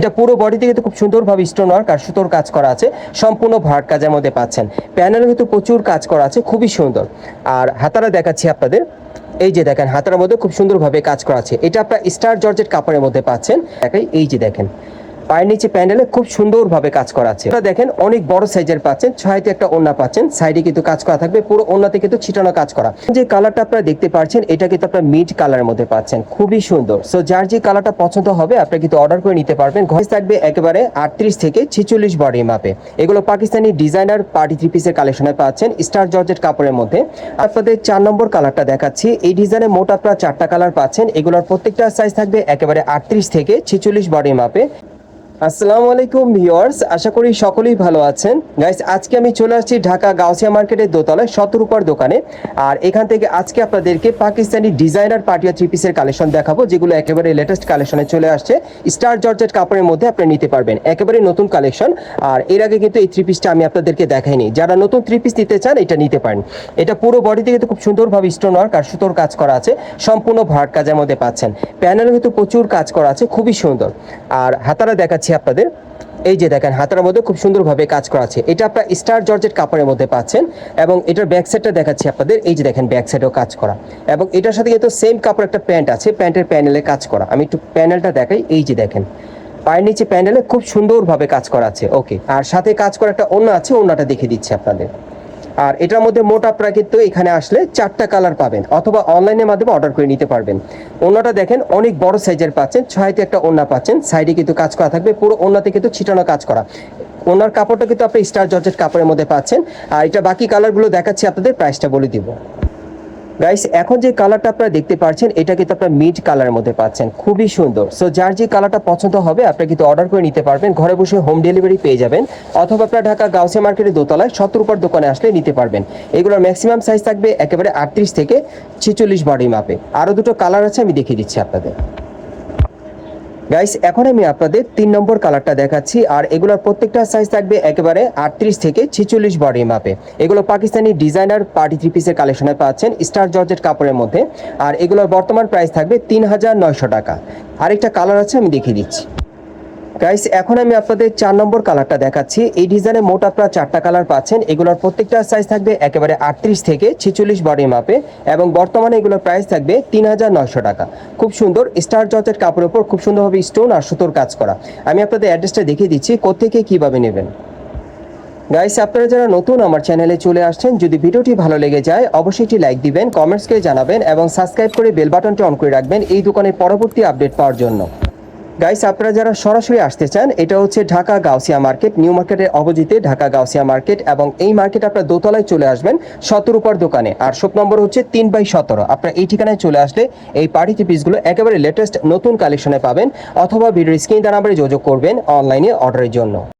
এটা পুরো বডিতে কিন্তু খুব সুন্দরভাবে স্টোন ওয়ার্ক আর সুতোর কাজ করা আছে। সম্পূর্ণ ভার্ট কাজের মধ্যে পাচ্ছেন। প্যানেল কিন্তু প্রচুর কাজ করা আছে, খুবই সুন্দর। আর হাতারা দেখাচ্ছি আপনাদের। এই যে দেখেন হাতার মধ্যে খুব সুন্দরভাবে কাজ করা আছে। এটা আপনার স্টার জর্জেট কাপড়ের মধ্যে পাচ্ছেন। এই যে দেখেন পায়ের নিচে প্যান্ডেলে খুব সুন্দরভাবে কাজ করা আছে দেখেন, অনেক বড় সাইজের পাচ্ছেন, ছয়তে একটা ওন্না পাচ্ছেন সাইডে কিন্তু কাজ করা থাকবে, পুরো ওন্নাতে কিন্তু ছিটানো কাজ করা। যে কালারটা আপনারা দেখতে পাচ্ছেন, এটা কিন্তু আপনার মিড কালারের মধ্যে পাচ্ছেন, খুবই সুন্দর। সো যার যে কালারটা পছন্দ হবে, আপনি কিন্তু অর্ডার করে নিতে পারবেন। ঘরে থাকবে একেবারে আটত্রিশ থেকে ছিচল্লিশ বডি মাপে এগুলো পাকিস্তানি ডিজাইনার পার্টি থ্রি পিসের কালেকশনে পাচ্ছেন স্টার জর্জের কাপড়ের মধ্যে। আপনাদের চার নম্বর কালারটা দেখাচ্ছি, এই ডিজাইনে মোট আপনারা চারটা কালার পাচ্ছেন, এগুলোর প্রত্যেকটা সাইজ থাকবে একেবারে আটত্রিশ থেকে ছিচল্লিশ বডি মাপে আসসালামু আলাইকুম ভিউয়ার্স, আশা করি সকলেই ভালো আছেন। গাইস আজকে আমি চলে আসছি ঢাকা গাউসিয়া মার্কেটের দোতলায় শতরূপার দোকানে। আর এখান থেকে আজকে আপনাদেরকে পাকিস্তানি ডিজাইনার পাটিয়া থ্রি পিসের কালেকশন দেখাবো, যেগুলো একেবারে লেটেস্ট কালেকশনে চলে আসছে। স্টার জর্জেট কাপড়ের মধ্যে আপনি নিতে পারবেন, একেবারে নতুন কালেকশন। আর এর আগে কিন্তু এই থ্রি পিসটা আমি আপনাদেরকে দেখাইনি। যারা নতুন থ্রি পিস নিতে চান, এটা নিতে পারেন। এটা পুরো বডিতে কিন্তু খুব সুন্দরভাবে স্টোন ওয়ার্ক আর সুতোর কাজ করা আছে, সম্পূর্ণ ভার্ট কাজের মধ্যে পাচ্ছেন। প্যানেলে কিন্তু প্রচুর কাজ করা আছে, খুবই সুন্দর। আর হাতারা দেখাচ্ছি আপনাদের। এই যে দেখেন, হাতার মধ্যে খুব সুন্দরভাবে কাজ করা আছে। এটা আপনার স্টার জর্জের কাপড়ের মধ্যে পাচ্ছেন এবং এটার ব্যাক সাইডটা দেখাচ্ছি আপনাদের। এই যে দেখেন ব্যাক সাইডেও কাজ করা। এবং এটার সাথে যেহেতু সেম কাপড় একটা প্যান্ট আছে, প্যান্টের প্যানেলে কাজ করা। আমি একটু প্যানেলটা দেখাই। এই যে দেখেন, পায়ের নিচে প্যানেলে খুব সুন্দরভাবে কাজ করা আছে। ওকে আর সাথে কাজ করা একটা অন্য আছে অন্যটা দেখে দিচ্ছি আপনাদের। আর এটার মধ্যে মোট আপনারা কিন্তু এখানে আসলে চারটা কালার পাবেন অথবা অনলাইনের মাধ্যমে অর্ডার করে নিতে পারবেন। ওনাটা দেখেন অনেক বড় সাইজের পাচ্ছেন ছয়তে একটা ওনা পাচ্ছেন সাইডে কিন্তু কাজ করা থাকবে, পুরো ওনাতে কিন্তু ছিটানো কাজ করা। ওনার কাপড়টা কিন্তু আপনি স্টার জর্জেট কাপড়ের মধ্যে পাচ্ছেন। আর এটা বাকি কালারগুলো দেখাচ্ছি, আপনাদের প্রাইসটা বলে দিব। গাইস এখন যে কালারটা আপনারা দেখতে পাচ্ছেন, এটা কিন্তু আপনারা মিড কালারের মধ্যে পাচ্ছেন। খুবই সুন্দর। সো যার যে কালারটা পছন্দ হবে, আপনারা কিন্তু অর্ডার করে নিতে পারবেন। ঘরে বসে হোম ডেলিভারি পেয়ে যাবেন। অথবা আপনারা ঢাকা গাউসিয়া মার্কেটের দোতলায় সত্তর উপর দোকানে আসলে নিতে পারবেন। এগুলোর ম্যাক্সিমাম সাইজ থাকবে একেবারে আটত্রিশ থেকে ছেচল্লিশ বডি মাপে আরও দুটো কালার আছে, আমি দেখিয়ে দিচ্ছি আপনাদের। গাইস এখন আমি আপনাদের তিন নম্বর কালারটা দেখাচ্ছি, আর এগুলোর প্রত্যেকটা সাইজ থাকবে একেবারে আটত্রিশ থেকে ছেচল্লিশ বডি মাপে এগুলো পাকিস্তানি ডিজাইনার পার্টি থ্রি পিসের কালেকশনে পাচ্ছেন স্টার জর্জেট কাপড়ের মধ্যে। আর এগুলোর বর্তমান প্রাইস থাকবে তিন হাজার নয়শো টাকা। আরেকটা কালার আছে, আমি দেখিয়ে দিচ্ছি। গাইস এখন আমি আপনাদের চার নম্বর কালারটা দেখাচ্ছি। এই ডিজাইনে মোট আপনারা চারটা কালার পাচ্ছেন। এগুলোর প্রত্যেকটা সাইজ থাকবে একেবারে আটত্রিশ থেকে ছেচল্লিশ বডি মাপে এবং বর্তমানে এগুলোর প্রাইস থাকবে তিন হাজার নয়শো টাকা। খুব সুন্দর স্টার জর্জেট কাপড়ের উপর খুব সুন্দরভাবে স্টোন আর সুতোর কাজ করা। আমি আপনাদের অ্যাড্রেসটা দেখিয়ে দিচ্ছি কোথেকে কীভাবে নেবেন। গাইস আপনারা যারা নতুন আমার চ্যানেলে চলে আসছেন, যদি ভিডিওটি ভালো লেগে যায়, অবশ্যই একটি লাইক দিবেন কমেন্টস করে জানাবেন এবং সাবস্ক্রাইব করে বেল বাটনটি অন করে রাখবেন এই দোকানের পরবর্তী আপডেট পাওয়ার জন্য। গাইস আপনারা যারা সরাসরি আসতে চান, এটা হচ্ছে ঢাকা গাউসিয়া মার্কেট, নিউ মার্কেটের অবজিতে ঢাকা গাউসিয়া মার্কেট এবং এই মার্কেট আপনার দোতলায় চলে আসবেন সতেরো উপর দোকানে। আর শপ নম্বর হচ্ছে তিন বাই সতেরো। আপনার এই ঠিকানায় চলে আসলে এই পার্টিতে পিসগুলো একেবারে লেটেস্ট নতুন কালেকশনে পাবেন অথবা ভিডিও স্ক্রিন দ্বারা নাম্বারে যোগাযোগ করবেন অনলাইনে অর্ডারের জন্য।